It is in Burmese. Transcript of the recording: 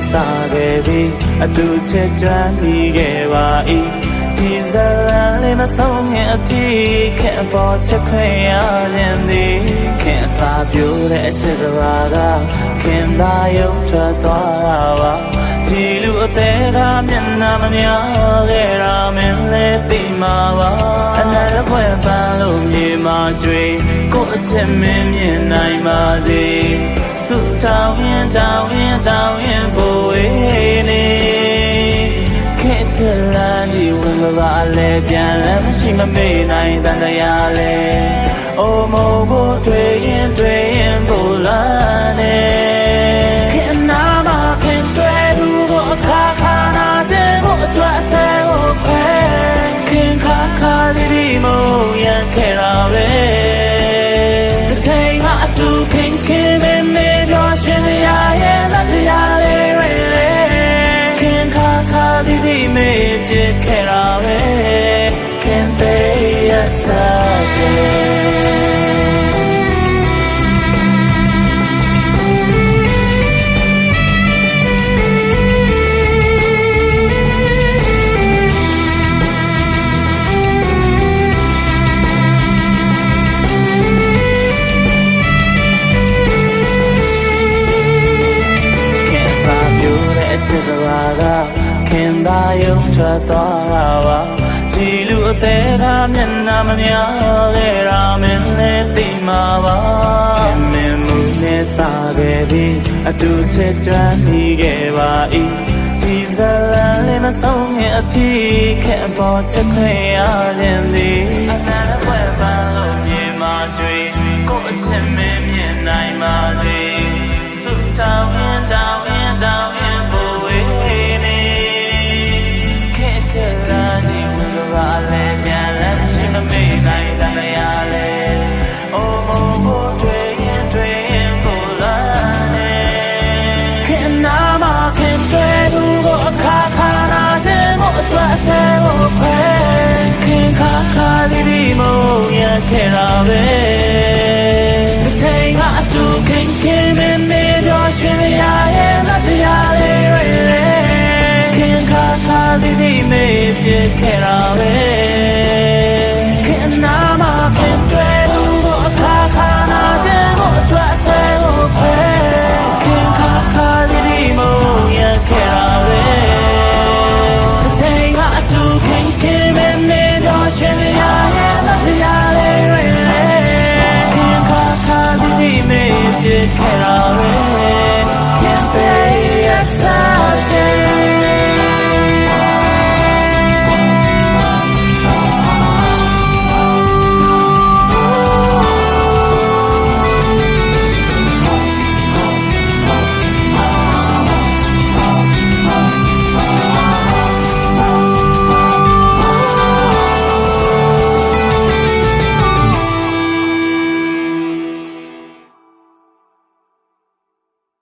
ခဲ့ပြီးအတူချစ်ကြမ်းမိခဲ့ပါ၏ဒီဇလန်လေးမဆုံးခင်အထိခင်ပေါ်ချက်ခွင့်ရခြင်းသည်ခင်အစာပြိုတဲ့အချစ်တစ်ပါးကခင်သာယုံထွက်သွားတာပါဒီလူအသေးကမျက်နှာမများခဲ့တာမင်းလည်းသိမှာပါအနာတစ်ခွဲပန်းလို့မြေမှာကျွေးကိုယ့်အချစ်မင်းမြင်နိုင်ပါစေဆုတောင်းရင်တောင်းရင်တောင်းရင်ဘိုး မပါလဲပြန်လည်းမရှိမမေ့နိုင်တန်တရားလဲအိုမို့ကိုတွေ့ရင်တွေ့ရင်ဘိုလာ ယုံထွက်သွားတာပါဒီလူအသေးကမျက်နှာမများခဲ့တာမင်းလည်းသိမှာပါခင်မင်းမှုနဲ့စားခဲ့ပြီးအတူချစ်ကြမ်းမိခဲ့ပါ၏ဒီဇလန်လေးမဆုံးခင်အထိခင်ပေါ်ချက်ခွင့်ရခြင်းသည်အနာဝဲပန်းလို့မြေမှာကျွေး လေခ